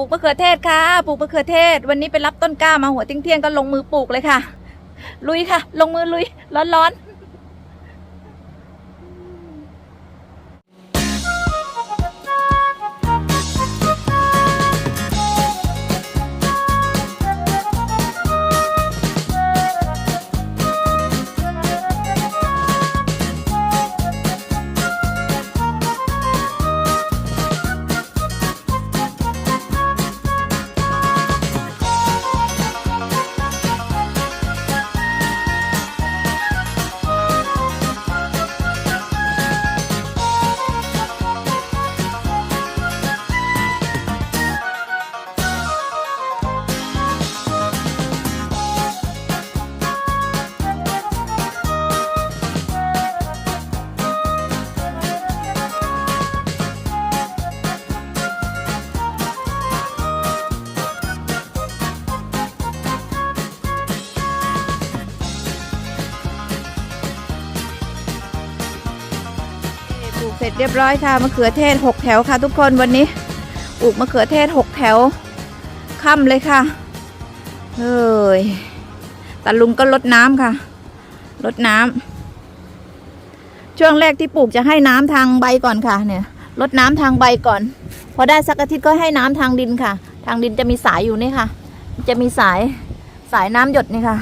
ลูกมะเขือเทศค่ะ ปลูกมะเขือเทศ วันนี้ไปรับต้นกล้ามาหัวเที่ยงๆก็ลงมือปลูกเลยค่ะ ลุยค่ะ ลงมือลุย ร้อนๆ กเสร็จเรียบร้อยค่ะมะเขือเทศหกแถวค่ะ ทุกคนวันนี้ปลูกมะเขือเทศหกแถวค่ำเลยค่ะเฮ้ยตาลุงก็ลดน้ำค่ะลดน้ำช่วงแรกที่ปลูกจะให้น้ำทางใบก่อนค่ะเนี่ยลดน้ำทางใบก่อน พอได้สักอาทิตย์ก็ให้น้ำทางดินค่ะ ทางดินจะมีสายอยู่นี่ค่ะ จะมีสายสายน้ำหยดนี่ค่ะ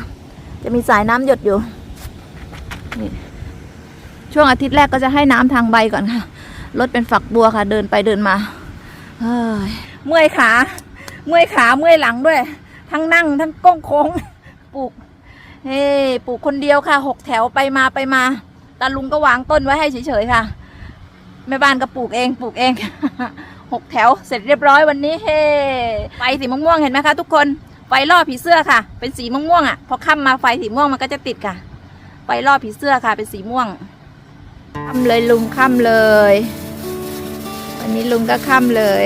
จะมีสายน้ำหยดอยู่นี่ ช่วงอาทิตย์แรกก็จะให้น้ำทางใบก่อนค่ะลดเป็นฝักบัวค่ะ เดินไปเดินมาเฮ้ยเมื่อยขา เมื่อยขาเมื่อยหลังด้วย ทั้งนั่งทั้งก้งโค้งปลูกเฮ้ปลูกคนเดียวค่ะหกแถวไปมาไปมาตาลุงก็วางต้นไว้ให้เฉยๆค่ะแม่บ้านก็ปลูกเองปลูกเองหกแถวเสร็จเรียบร้อยวันนี้เฮ้ไฟสีม่วงๆเห็นไหมคะ ทุกคนไฟล่อผีเสื้อค่ะ เป็นสีม่วงๆอะพอค่ำมาไฟสีม่วงมันก็จะติดค่ะไฟล่อผีเสื้อค่ะ เป็นสีม่วง ค่ำเลยลุงค่ำเลย วันนี้ลุงก็ค่ำเลย